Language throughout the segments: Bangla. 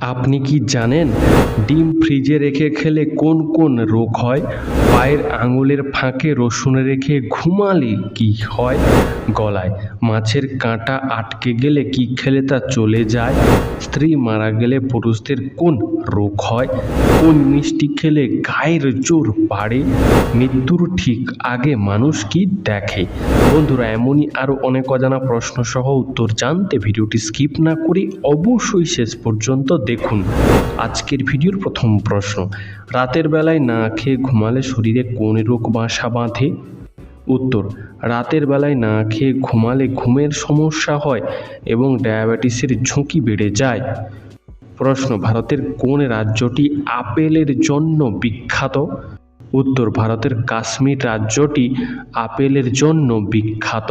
আপনি কি জানেন ডিম ফ্রিজে রেখে খেলে কোন কোন রোগ হয়? পায়ের আঙুলের ফাঁকে রসুন রেখে ঘুমালে কি হয়? গলায় মাছের কাঁটা আটকে গেলে কি খেলে তা চলে যায়? স্ত্রী মারা গেলে পুরুষদের কোন রোগ হয়? কোন মিষ্টি খেলে গায়ের জোর বাড়ে? মৃত্যুর ঠিক আগে মানুষ কি দেখে? বন্ধুরা, এমনই আরও অনেক অজানা প্রশ্ন সহ উত্তর জানতে ভিডিওটি স্কিপ না করে অবশ্যই শেষ পর্যন্ত দেখুন। আজকের ভিডিওর প্রথম প্রশ্ন, রাতের বেলায় না খেয়ে ঘুমালে শরীরে কোন রোগ বাসা বাঁধে? উত্তর, রাতের বেলায় না খেয়ে ঘুমালে ঘুমের সমস্যা হয় এবং ডায়াবেটিসের ঝুঁকি বেড়ে যায়। প্রশ্ন, ভারতের কোন রাজ্যটি আপেলের জন্য বিখ্যাত? উত্তর, ভারতের কাশ্মীর রাজ্যটি আপেলের জন্য বিখ্যাত।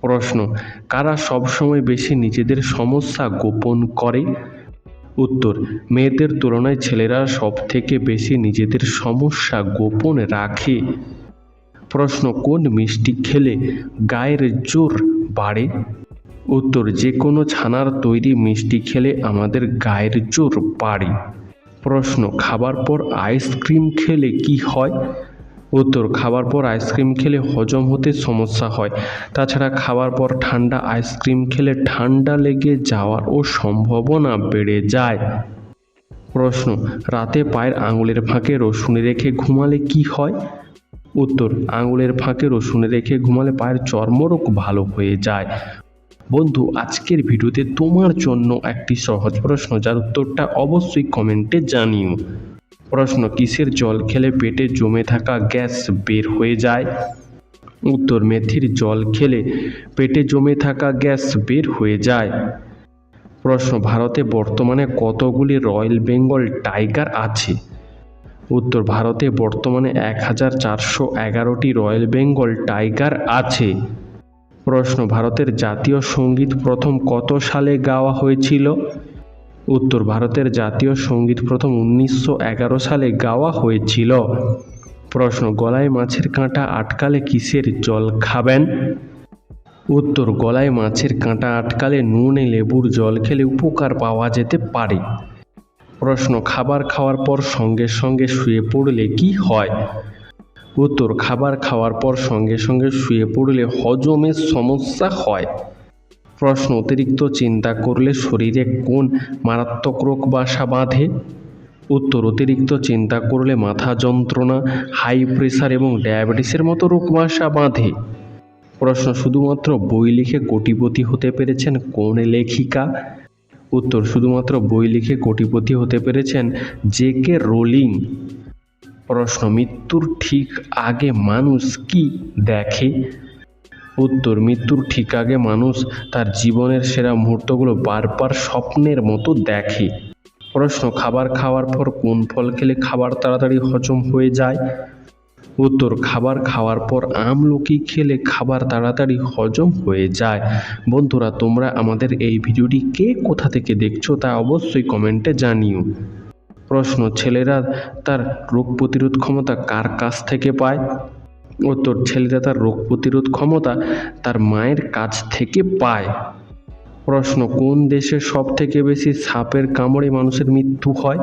প্রশ্ন, কারা সবসময় বেশি নিজেদের সমস্যা গোপন করে? উত্তর, মেয়েদের তুলনায় ছেলেরা সব থেকে বেশি নিজেদের সমস্যা গোপন রাখে। প্রশ্ন, কোন মিষ্টি খেলে গায়ের জোর বাড়ে? উত্তর যে কোনো ছানার তৈরি মিষ্টি খেলে আমাদের গায়ের জোর বাড়ে। প্রশ্ন, খাবার পর আইসক্রিম খেলে কি হয়? উত্তর, খাবার পর আইসক্রিম খেলে হজম হতে সমস্যা হয়। তাছাড়া খাবার পর ঠান্ডা আইসক্রিম খেলে ঠান্ডা লেগে যাওয়ারও সম্ভাবনা বেড়ে যায়। প্রশ্ন, রাতে পায়ের আঙুলের ফাঁকে রসুনে রেখে ঘুমালে কি হয়? উত্তর, আঙুলের ফাঁকে রসুন রেখে ঘুমালে পায়ের চর্মরোগ ভালো হয়ে যায়। বন্ধু, আজকের ভিডিওতে তোমার জন্য একটি সহজ প্রশ্ন, যার উত্তরটা অবশ্যই কমেন্টে জানিও। প্রশ্ন, কিসের জল খেলে পেটে জমে থাকা গ্যাস বের হয়ে যায়? উত্তর, মেথির জল খেলে পেটে জমে থাকা গ্যাস বের হয়ে যায়। প্রশ্ন, ভারতে বর্তমানে কতগুলি রয়্যাল বেঙ্গল টাইগার আছে? উত্তর, ভারতে বর্তমানে এক হাজার চারশো এগারোটি রয়্যাল বেঙ্গল টাইগার আছে। প্রশ্ন, ভারতের জাতীয় সংগীত প্রথম কত সালে গাওয়া হয়েছিল? উত্তর ভারতের জাতীয় সংগীত প্রথম উনিশশো এগারো সালে গাওয়া হয়েছিল। প্রশ্ন, গলায় মাছের কাঁটা আটকালে কিসের জল খাবেন? উত্তর, গলায় মাছের কাঁটা আটকালে নুনে লেবুর জল খেলে উপকার পাওয়া যেতে পারে। প্রশ্ন, খাবার খাওয়ার পর সঙ্গে সঙ্গে শুয়ে পড়লে কি হয়? উত্তর, খাবার খাওয়ার পর সঙ্গে সঙ্গে শুয়ে পড়লে হজমের সমস্যা হয়। প্রশ্ন, অতিরিক্ত চিন্তা করলে শরীরে কোন মারাত্মক রোগ বাসা বাঁধে? উত্তর, অতিরিক্ত চিন্তা করলে মাথা যন্ত্রণা হাই প্রেশার এবং ডায়াবেটিসের মতো রোগ বাসা বাঁধে। প্রশ্ন, শুধুমাত্র বই লিখে কোটিপতি হতে পেরেছেন কোন লেখিকা? উত্তর, শুধুমাত্র বই লিখে কোটিপতি হতে পেরেছেন জে কে রোলিং। প্রশ্ন, মৃত্যুর ঠিক আগে মানুষ কি দেখে? উত্তর, মৃত্যুর ঠিক আগে মানুষ তার জীবনের সেরা মুহূর্তগুলো বারবার স্বপ্নের মতো দেখে। প্রশ্ন, খাবার খাওয়ার পর কোন ফল খেলে খাবার তাড়াতাড়ি হজম হয়ে যায়? উত্তর, খাবার খাওয়ার পর আমলকি খেলে খাবার তাড়াতাড়ি হজম হয়ে যায়। বন্ধুরা, তোমরা আমাদের এই ভিডিওটি কে কোথা থেকে দেখছ তা অবশ্যই কমেন্টে জানিও। প্রশ্ন, ছেলেরা তার রোগ প্রতিরোধ ক্ষমতা কার কাছ থেকে পায়? উত্তর ছেলেরা তার রোগ প্রতিরোধ ক্ষমতা তার মায়ের কাছ থেকে পায়। প্রশ্ন, কোন দেশে সব থেকে বেশি সাপের কামড়ে মানুষের মৃত্যু হয়?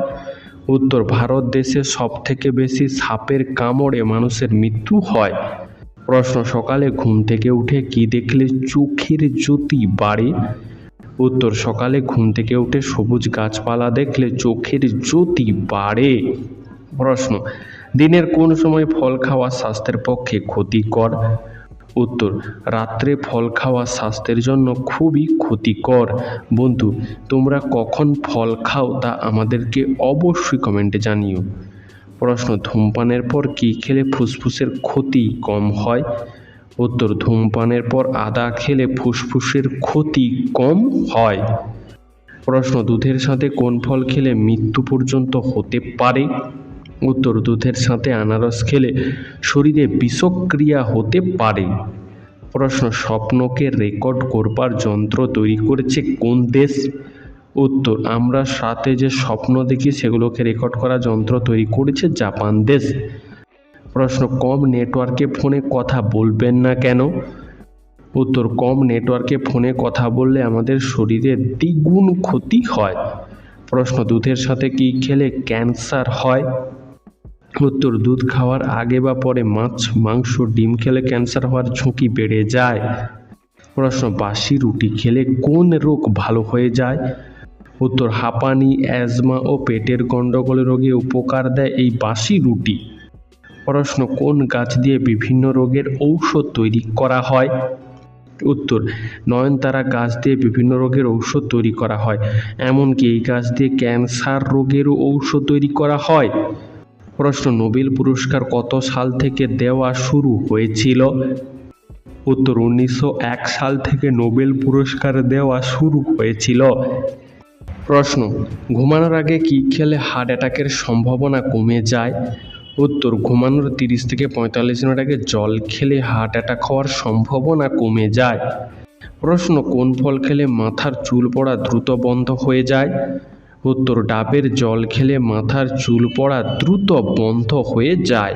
উত্তর, ভারত দেশে সব থেকে বেশি সাপের কামড়ে মানুষের মৃত্যু হয়। প্রশ্ন, সকালে ঘুম থেকে উঠে কি দেখলে চোখের জ্যোতি বাড়ে? উত্তর, সকালে ঘুম থেকে উঠে সবুজ গাছপালা দেখলে চোখের জ্যোতি বাড়ে। প্রশ্ন দিনের কোন সময় ফল খাওয়া স্বাস্থ্যের পক্ষে ক্ষতিকর? উত্তর, রাত্রে ফল খাওয়া স্বাস্থ্যের জন্য খুবই ক্ষতিকর। বন্ধু, তোমরা কখন ফল খাও তা আমাদেরকে অবশ্যই কমেন্টে জানিও। প্রশ্ন, ধূমপানের পর কী খেলে ফুসফুসের ক্ষতি কম হয়? উত্তর, ধূমপানের পর আদা খেলে ফুসফুসের ক্ষতি কম হয়। প্রশ্ন, দুধের সাথে কোন ফল খেলে মৃত্যু পর্যন্ত হতে পারে? উত্তর দুধের সাথে আনারস খেলে শরীরে বিষক্রিয়া হতে পারে। প্রশ্ন, স্বপ্নকে রেকর্ড করবার যন্ত্র তৈরি করেছে কোন দেশ? উত্তর, আমরা সাথে যে স্বপ্ন দেখি সেগুলোকে রেকর্ড করা যন্ত্র তৈরি করেছে জাপান দেশ। প্রশ্ন, কম নেটওয়ার্কে ফোনে কথা বলবেন না কেন? উত্তর, কম নেটওয়ার্কে ফোনে কথা বললে আমাদের শরীরে দ্বিগুণ ক্ষতি হয়। প্রশ্ন, দুধের সাথে কি খেলে ক্যান্সার হয়? উত্তর দুধ খাওয়ার আগে বা পরে মাছ, মাংস, ডিম খেলে ক্যান্সার হওয়ার ঝুঁকি বেড়ে যায়। প্রশ্ন, বাসি রুটি খেলে কোন রোগ ভালো হয়ে যায়? উত্তর, হাঁপানি, অ্যাজমা ও পেটের গণ্ডগোল রোগে উপকার দেয় এই বাসি রুটি। প্রশ্ন, কোন গাছ দিয়ে বিভিন্ন রোগের ঔষধ তৈরি করা হয়? উত্তর, নয়নতারা গাছ দিয়ে বিভিন্ন রোগের ঔষধ তৈরি করা হয়, এমনকি এই গাছ দিয়ে ক্যান্সার রোগেরও ঔষধ তৈরি করা হয়। প্রশ্ন, নোবেল পুরস্কার কত সাল থেকে দেওয়া শুরু হয়েছিল? উত্তর, উনিশশো এক সাল থেকে নোবেল পুরস্কার দেওয়া শুরু হয়েছিল। প্রশ্ন, ঘুমানোর আগে কি খেলে হার্ট অ্যাটাকের সম্ভাবনা কমে যায়? উত্তর, ঘুমানোর তিরিশ থেকে পঁয়তাল্লিশ মিনিট আগে জল খেলে হার্ট অ্যাটাক হওয়ার সম্ভাবনা কমে যায়। প্রশ্ন, কোন ফল খেলে মাথার চুল পড়া দ্রুত বন্ধ হয়ে যায়? উত্তর, ডাবের জল খেলে মাথার চুল পড়া দ্রুত বন্ধ হয়ে যায়।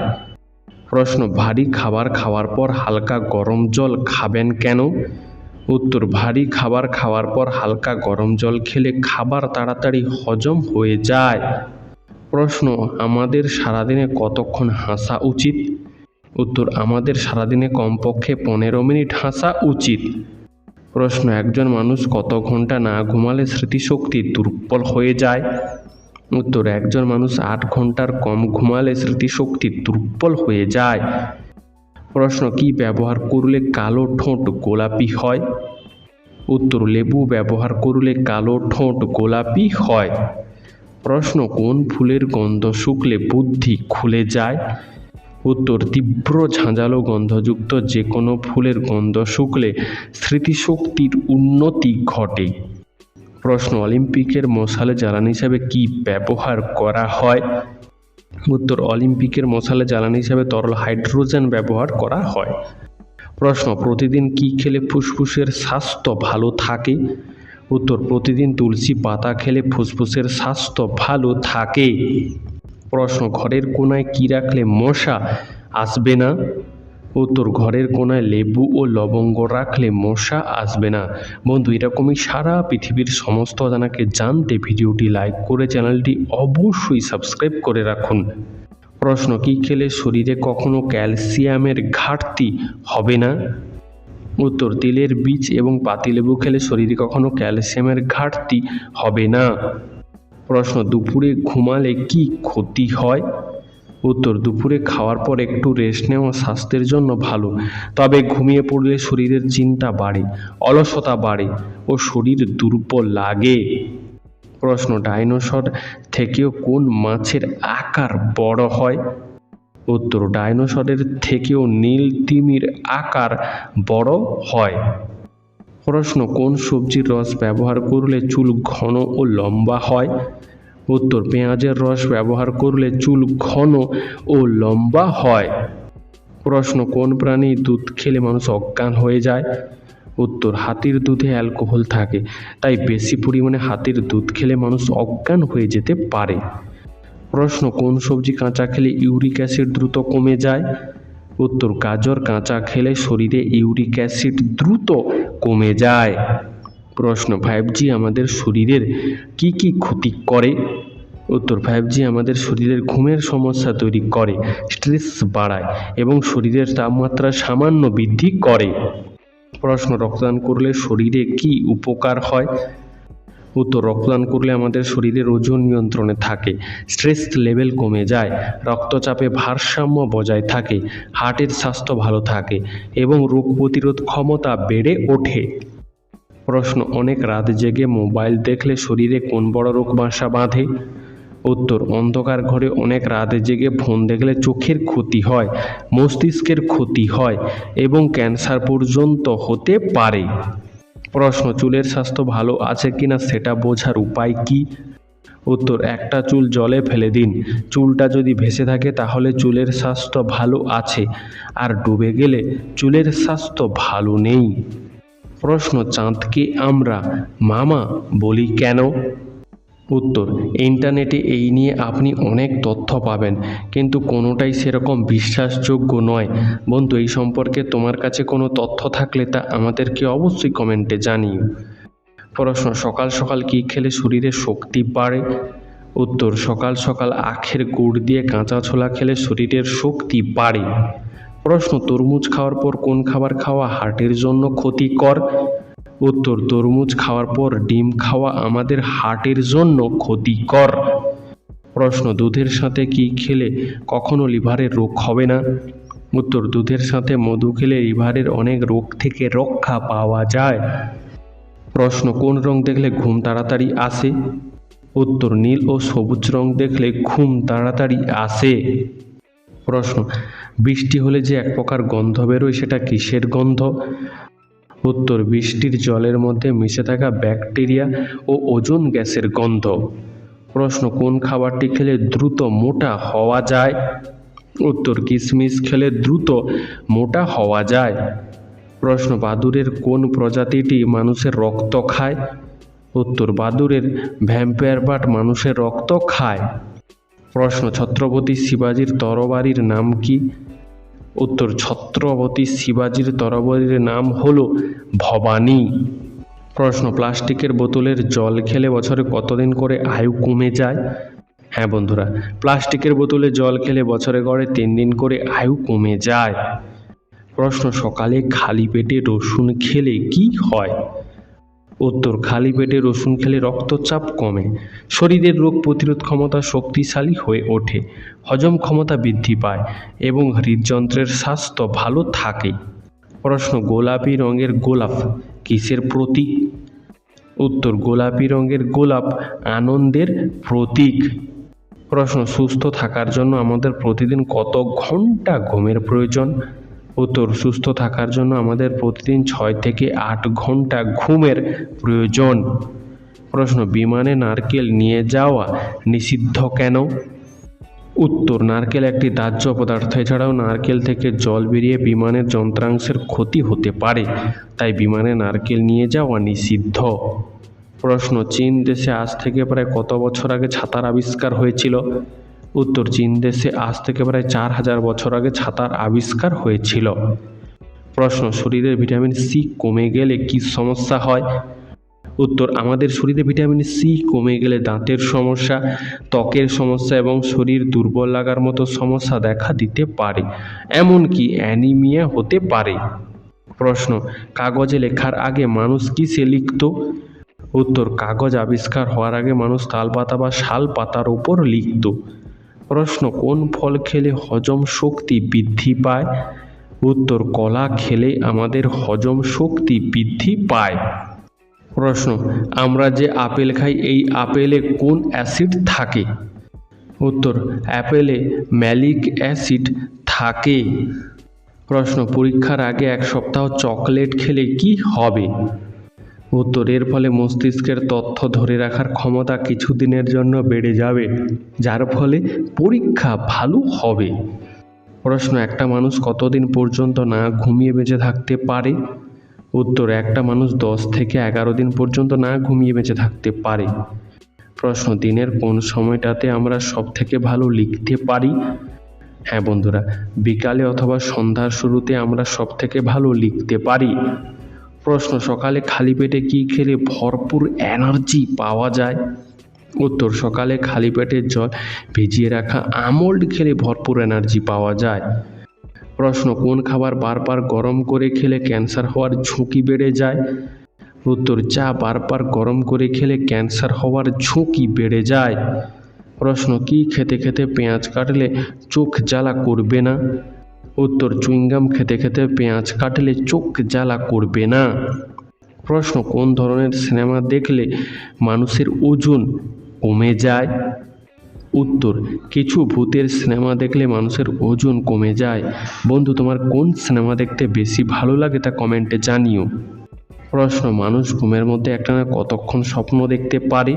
প্রশ্ন, ভারী খাবার খাওয়ার পর হালকা গরম জল খাবেন কেন? উত্তর, ভারী খাবার খাওয়ার পর হালকা গরম জল খেলে খাবার তাড়াতাড়ি হজম হয়ে যায়। প্রশ্ন, আমাদের সারাদিনে কতক্ষণ হাসা উচিত? উত্তর, আমাদের সারাদিনে কমপক্ষে পনেরো মিনিট হাসা উচিত। প্রশ্ন, একজন মানুষ কত ঘণ্টা না ঘুমালে স্মৃতিশক্তি দুর্বল হয়ে যায়? উত্তর, একজন মানুষ আট ঘণ্টার কম ঘুমালে স্মৃতিশক্তি দুর্বল হয়ে যায়। প্রশ্ন, কি ব্যবহার করলে কালো ঠোঁট গোলাপি হয়? উত্তর, লেবু ব্যবহার করলে কালো ঠোঁট গোলাপি হয়। প্রশ্ন, কোন ফুলের গন্ধ শুকলে বুদ্ধি খুলে যায়? উত্তর, তীব্র ঝাঁঝালো গন্ধযুক্ত যে কোনো ফুলের গন্ধ শুকলে স্মৃতিশক্তির উন্নতি ঘটে। প্রশ্ন, অলিম্পিকের মশালে জ্বালানি হিসাবে কি ব্যবহার করা হয়? উত্তর, অলিম্পিকের মশালে জ্বালানি হিসাবে তরল হাইড্রোজেন ব্যবহার করা হয়। প্রশ্ন, প্রতিদিন কি খেলে ফুসফুসের স্বাস্থ্য ভালো থাকে? উত্তর, প্রতিদিন তুলসী পাতা খেলে ফুসফুসের স্বাস্থ্য ভালো থাকে। প্রশ্ন, ঘরের কোনায় কি রাখলে মশা আসবে না? উত্তর, ঘরের কোনায় লেবু ও লবঙ্গ রাখলে মশা আসবে না। বন্ধু, এরকমই সারা পৃথিবীর সমস্ত জানাকে জানতে ভিডিওটি লাইক করে চ্যানেলটি অবশ্যই সাবস্ক্রাইব করে রাখুন। প্রশ্ন, কি খেলে শরীরে কখনো ক্যালসিয়ামের ঘাটতি হবে না? উত্তর, তিলের বীজ এবং পাতিলেবু খেলে শরীরে কখনো ক্যালসিয়ামের ঘাটতি হবে না। প্রশ্ন, দুপুরে ঘুমালে কি ক্ষতি হয়? উত্তর, দুপুরে খাওয়ার পর একটু রেস্ট নেওয়া স্বাস্থ্যের জন্য ভালো, তবে ঘুমিয়ে পড়লে শরীরের চিন্তা বাড়ে, অলসতা বাড়ে ও শরীর দুর্বল লাগে। প্রশ্ন, ডাইনোসর থেকেও কোন মাছের আকার বড় হয়? উত্তর, ডাইনোসরের থেকেও নীল তিমির আকার বড় হয়। প্রশ্ন, কোন সবজির রস ব্যবহার করলে চুল ঘন ও লম্বা হয়? উত্তর, পেঁয়াজের রস ব্যবহার করলে চুল ঘন ও লম্বা হয়। প্রশ্ন, কোন প্রাণী দুধ খেলে মানুষ অজ্ঞান হয়ে যায়? উত্তর, হাতির দুধে অ্যালকোহল থাকে, তাই বেশি পরিমাণে হাতির দুধ খেলে মানুষ অজ্ঞান হয়ে যেতে পারে। প্রশ্ন, কোন সবজি কাঁচা খেলে ইউরিক অ্যাসিড দ্রুত কমে যায়? উত্তর গাজর কাঁচা খেলে শরীরে ইউরিক অ্যাসিড দ্রুত কমে যায়। প্রশ্ন ফাইভ জি আমাদের শরীরের কি কি ক্ষতি করে? উত্তর ফাইভ জি আমাদের শরীরের ঘুমের সমস্যা তৈরি করে স্ট্রেস বাড়ায় এবং শরীরের তাপমাত্রা সামান্য বৃদ্ধি করে। প্রশ্ন, রক্তদান করলে শরীরে কি উপকার হয়? উত্তর রক্তদান করলে আমাদের শরীরের ওজন নিয়ন্ত্রণে থাকে, স্ট্রেস লেভেল কমে যায়, রক্তচাপে ভারসাম্য বজায় থাকে, হার্টের স্বাস্থ্য ভালো থাকে এবং রোগ প্রতিরোধ ক্ষমতা বেড়ে ওঠে। প্রশ্ন, অনেক রাত জেগে মোবাইল দেখলে শরীরে কোন বড় রোগ বাসা বাঁধে? উত্তর, অন্ধকার ঘরে অনেক রাত জেগে ফোন দেখলে চোখের ক্ষতি হয়, মস্তিষ্কের ক্ষতি হয় এবং ক্যান্সার পর্যন্ত হতে পারে। প্রশ্ন, চুলের স্বাস্থ্য ভালো আছে কিনা সেটা বোঝার উপায় কি? উত্তর, একটা চুল জলে ফেলে দিন। চুলটা যদি ভেসে থাকে তাহলে চুলের স্বাস্থ্য ভালো আছে। আর ডুবে গেলে চুলের স্বাস্থ্য ভালো নেই। প্রশ্ন চাঁদকে আমরা মামা? বলি, কেন? উত্তর, ইন্টারনেটে এই নিয়ে আপনি অনেক তথ্য পাবেন, কিন্তু কোনোটাই সেরকম বিশ্বাসযোগ্য নয়। বন্ধু, এই সম্পর্কে তোমার কাছে কোনো তথ্য থাকলে তা আমাদেরকে অবশ্যই কমেন্টে জানিও। প্রশ্ন, সকাল সকাল কী খেলে শরীরে শক্তি বাড়ে? উত্তর, সকাল সকাল আখের গুড় দিয়ে কাঁচা ছোলা খেলে শরীরের শক্তি বাড়ে। প্রশ্ন, তরমুজ খাওয়ার পর কোন খাবার খাওয়া হার্টের জন্য ক্ষতিকর? উত্তর, তরমুজ খাওয়ার পর ডিম খাওয়া আমাদের হার্টের জন্য ক্ষতিকর। প্রশ্ন, দুধের সাথে কি খেলে কখনো লিভারের রোগ হবে না? উত্তর, দুধের সাথে মধু খেলে লিভারের অনেক রোগ থেকে রক্ষা পাওয়া যায়। প্রশ্ন, কোন রং দেখলে ঘুম তাড়াতাড়ি আসে? উত্তর, নীল ও সবুজ রং দেখলে ঘুম তাড়াতাড়ি আসে। প্রশ্ন, বৃষ্টি হলে যে এক প্রকার গন্ধ বেরোয় সেটা কিসের গন্ধ? উত্তর বৃষ্টির জলের মধ্যে মিশে থাকা ব্যাকটেরিয়া ও ওজোন গ্যাসের গন্ধ। প্রশ্ন, কোন খাবারটি খেলে দ্রুত মোটা হওয়া যায়? উত্তর কিশমিশ খেলে দ্রুত মোটা হওয়া যায়। প্রশ্ন বাদুড়ের কোন প্রজাতিটি মানুষের রক্ত খায়? উত্তর বাদুড়ের ভ্যাম্পায়ার বাট মানুষের রক্ত খায়। প্রশ্ন, ছত্রপতি শিবাজির তরবারির নাম কি? উত্তর ছত্রপতি শিবাজির তরবারির নাম হল ভবানী। প্রশ্ন, প্লাস্টিকের বোতলের জল খেলে বছরে কতদিন করে আয়ু কমে যায়? হ্যাঁ বন্ধুরা, প্লাস্টিকের বোতলে জল খেলে বছরে গড়ে তিন দিন করে আয়ু কমে যায়। প্রশ্ন, সকালে খালি পেটে রসুন খেলে কি হয়? উত্তর, খালি পেটে রসুন খেলে রক্তচাপ কমে। শরীরের রোগ প্রতিরোধ ক্ষমতা শক্তিশালী হয়ে ওঠে, হজম ক্ষমতা বৃদ্ধি পায় এবং হৃদযন্ত্রের স্বাস্থ্য ভালো থাকে। প্রশ্ন, গোলাপি রঙের গোলাপ কিসের প্রতীক? উত্তর, গোলাপি রঙের গোলাপ আনন্দের প্রতীক। প্রশ্ন, সুস্থ থাকার জন্য আমাদের প্রতিদিন কত ঘণ্টা ঘুমের প্রয়োজন? উত্তর, সুস্থ থাকার জন্য আমাদের প্রতিদিন ছয় থেকে আট ঘণ্টা ঘুমের প্রয়োজন। প্রশ্ন, বিমানে নারকেল নিয়ে যাওয়া নিষিদ্ধ কেন? উত্তর, নারকেল একটি দাহ্য পদার্থ। এছাড়াও নারকেল থেকে জল বেরিয়ে বিমানের যন্ত্রাংশের ক্ষতি হতে পারে, তাই বিমানে নারকেল নিয়ে যাওয়া নিষিদ্ধ। প্রশ্ন, চীন দেশে আজ থেকে প্রায় কত বছর আগে ছাতার আবিষ্কার হয়েছিল? উত্তর চীন দেশে আজ থেকে প্রায় চার হাজার বছর আগে ছাতার আবিষ্কার হয়েছিল। প্রশ্ন শরীরের ভিটামিন সি কমে গেলে কি সমস্যা হয়? উত্তর, আমাদের শরীরে ভিটামিন সি কমে গেলে দাঁতের সমস্যা, ত্বকের সমস্যা এবং শরীর দুর্বল লাগার মতো সমস্যা দেখা দিতে পারে, এমনকি অ্যানিমিয়া হতে পারে। প্রশ্ন, কাগজে লেখার আগে মানুষ কিসে লিখত? উত্তর, কাগজ আবিষ্কার হওয়ার আগে মানুষ তালপাতা বা শাল পাতার উপর লিখত। প্রশ্ন, কোন ফল খেলে হজম শক্তি বৃদ্ধি পায়? উত্তর, কলা খেলে আমাদের হজম শক্তি বৃদ্ধি পায়। প্রশ্ন, আমরা যে আপেল খাই, এই আপেলে কোন অ্যাসিড থাকে? উত্তর, অ্যাপেলে ম্যালিক অ্যাসিড থাকে। প্রশ্ন, পরীক্ষার আগে এক সপ্তাহ চকলেট খেলে কি হবে? উত্তর, এর ফলে মস্তিষ্কের তথ্য ধরে রাখার ক্ষমতা কিছুদিনের জন্য বেড়ে যাবে, যার ফলে পরীক্ষা ভালো হবে। প্রশ্ন, একটা মানুষ কতদিন পর্যন্ত না ঘুমিয়ে বেঁচে থাকতে পারে? উত্তর, একটা মানুষ দশ থেকে এগারো দিন পর্যন্ত না ঘুমিয়ে বেঁচে থাকতে পারে। প্রশ্ন, দিনের কোন সময়টাতে আমরা সব থেকে ভালো লিখতে পারি? হ্যাঁ বন্ধুরা, বিকালে অথবা সন্ধ্যার শুরুতে আমরা সব থেকে ভালো লিখতে পারি। প্রশ্ন সকালে খালি পেটে কী খেলে ভরপুর এনার্জি পাওয়া যায়? উত্তর, সকালে খালি পেটে জল ভিজিয়ে রাখা আমল্ড খেলে ভরপুর এনার্জি পাওয়া যায়। প্রশ্ন, কোন খাবার বারবার গরম করে খেলে ক্যান্সার হওয়ার ঝুঁকি বেড়ে যায়? উত্তর, চা বারবার গরম করে খেলে ক্যান্সার হওয়ার ঝুঁকি বেড়ে যায়। প্রশ্ন, কি খেতে খেতে পেঁয়াজ কাটলে চোখ জ্বালা করবে না? উত্তর চুইংগাম খেতে খেতে পেঁয়াজ কাটলে চোখ জ্বালা করবে না। প্রশ্ন, কোন ধরনের সিনেমা দেখলে মানুষের ওজন কমে যায়? উত্তর, কিছু ভূতের সিনেমা দেখলে মানুষের ওজন কমে যায়। বন্ধু, তোমার কোন সিনেমা দেখতে বেশি ভালো লাগে তা কমেন্টে জানিও। প্রশ্ন, মানুষ ঘুমের মধ্যে একটানা কতক্ষণ স্বপ্ন দেখতে পারে?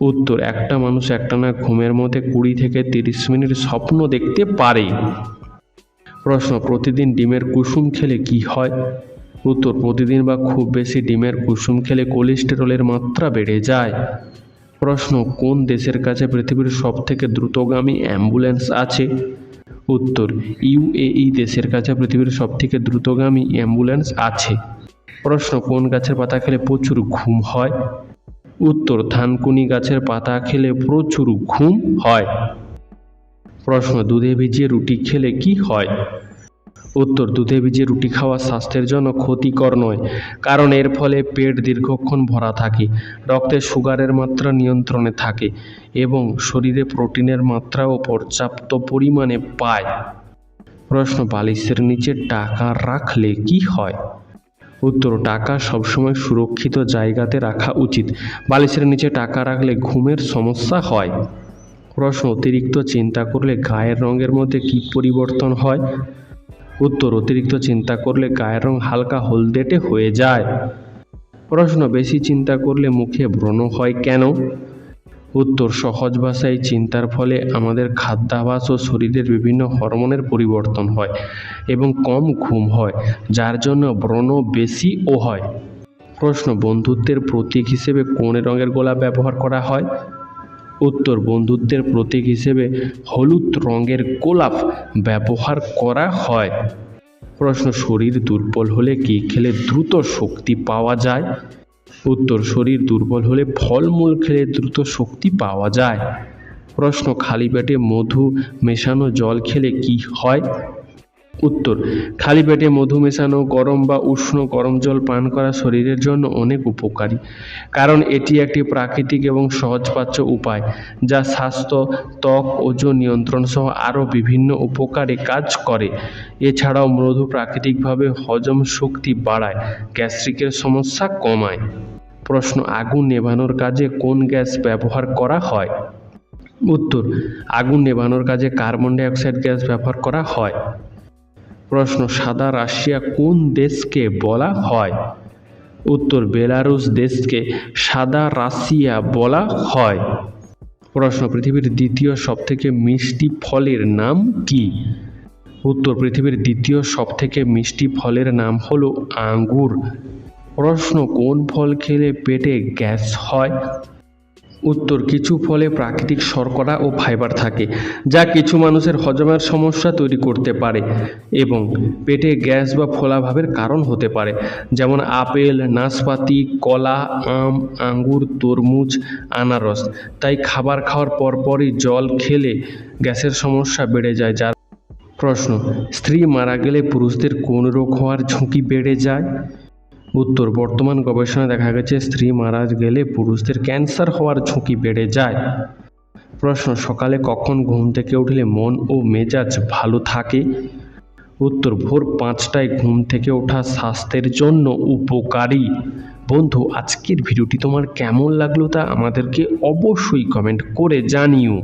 উত্তর, একটা মানুষ একটানা ঘুমের মধ্যে কুড়ি থেকে তিরিশ মিনিট স্বপ্ন দেখতে পারে। প্রশ্ন, প্রতিদিন ডিমের কুসুম খেলে কি হয়? উত্তর, প্রতিদিন বা খুব বেশি ডিমের কুসুম খেলে কোলেস্টেরলের মাত্রা বেড়ে যায়। প্রশ্ন, কোন দেশের কাছে পৃথিবীর সবথেকে দ্রুতগামী অ্যাম্বুলেন্স আছে? উত্তর ইউএই দেশের কাছে পৃথিবীর সবথেকে দ্রুতগামী অ্যাম্বুলেন্স আছে। প্রশ্ন, কোন গাছের পাতা খেলে প্রচুর ঘুম হয়? উত্তর থানকুনি গাছের পাতা খেলে প্রচুর ঘুম হয়। প্রশ্ন, দুধে ভিজিয়ে রুটি খেলে কি হয়? উত্তর, দুধে ভিজিয়ে রুটি খাওয়া স্বাস্থ্যের জন্য ক্ষতিকর নয়, কারণ এর ফলে পেট দীর্ঘক্ষণ ভরা থাকে, রক্তে সুগারের মাত্রা নিয়ন্ত্রণে থাকে এবং শরীরে প্রোটিনের মাত্রাও পর্যাপ্ত পরিমাণে পায়। প্রশ্ন, বালিশের নিচে টাকা রাখলে কি হয়? উত্তর, টাকা সবসময় সুরক্ষিত জায়গাতে রাখা উচিত, বালিশের নিচে টাকা রাখলে ঘুমের সমস্যা হয়। প্রশ্ন অতিরিক্ত চিন্তা করলে গায়ের রঙের মধ্যে কী পরিবর্তন হয়? উত্তর, অতিরিক্ত চিন্তা করলে গায়ের রং হালকা হলদেটে হয়ে যায়। প্রশ্ন, বেশি চিন্তা করলে মুখে ব্রণ হয় কেন? উত্তর, সহজ ভাষায় চিন্তার ফলে আমাদের খাদ্যাভাস ও শরীরের বিভিন্ন হরমোনের পরিবর্তন হয় এবং কম ঘুম হয়, যার জন্য ব্রণ বেশিও হয়। প্রশ্ন, বন্ধুত্বের প্রতীক হিসেবে কোন রঙের গোলাপ ব্যবহার করা হয়? উত্তর বন্ধুত্বের প্রতীক হিসেবে হলুদ রঙের গোলাপ ব্যবহার করা হয়। প্রশ্ন, শরীর দুর্বল হলে কি খেলে দ্রুত শক্তি পাওয়া যায়? উত্তর, শরীর দুর্বল হলে ফলমূল খেলে দ্রুত শক্তি পাওয়া যায়। প্রশ্ন, খালি পেটে মধু মেশানো জল খেলে কি হয়? উত্তর, খালি পেটে মধু মেশানো, গরম বা উষ্ণ গরম জল পান করা শরীরের জন্য অনেক উপকারী। কারণ এটি একটি প্রাকৃতিক এবং সহজপাচ্য উপায়, যা স্বাস্থ্য, ত্বক, ওজন নিয়ন্ত্রণ সহ আরও বিভিন্ন উপকারে কাজ করে। এছাড়াও মধু প্রাকৃতিকভাবে হজম শক্তি বাড়ায়, গ্যাস্ট্রিকের সমস্যা কমায়। প্রশ্ন, আগুন নেভানোর কাজে কোন গ্যাস ব্যবহার করা হয়? উত্তর, আগুন নেভানোর কাজে কার্বন ডাইঅক্সাইড গ্যাস ব্যবহার করা হয়। প্রশ্ন, সাদা রাশিয়া কোন দেশকে বলা হয়? উত্তর বেলারুস দেশকে সাদা রাশিয়া বলা হয়। প্রশ্ন, পৃথিবীর দ্বিতীয় সবথেকে মিষ্টি ফলের নাম কি? উত্তর, পৃথিবীর দ্বিতীয় সবথেকে মিষ্টি ফলের নাম হলো আঙ্গুর। প্রশ্ন, কোন ফল খেলে পেটে গ্যাস হয়? উত্তর, কিছু ফলে প্রাকৃতিক শর্করা ও ফাইবার থাকে, যা কিছু মানুষের হজমের সমস্যা তৈরি করতে পারে এবং পেটে গ্যাস বা ফোলাভাবের কারণ হতে পারে, যেমন আপেল, নাশপাতি, কলা, আম, আঙ্গুর, তরমুজ, আনারস। তাই খাবার খাওয়ার পরপরই জল খেলে গ্যাসের সমস্যা বেড়ে যায়, যার প্রশ্ন, স্ত্রী মারা গেলে পুরুষদের কোন রোগ হওয়ার ঝুঁকি বেড়ে যায়? উত্তর, বর্তমান গবেষণায় দেখা গেছে স্ত্রী মারা গেলে পুরুষদের ক্যান্সার হওয়ার ঝুঁকি বেড়ে যায়। প্রশ্ন, সকালে কখন ঘুম থেকে উঠলে মন ও মেজাজ ভালো থাকে? উত্তর, ভোর পাঁচটায় ঘুম থেকে ওঠা স্বাস্থ্যের জন্য উপকারী। বন্ধু, আজকের ভিডিওটি তোমার কেমন লাগল তা আমাদেরকে অবশ্যই কমেন্ট করে জানিও।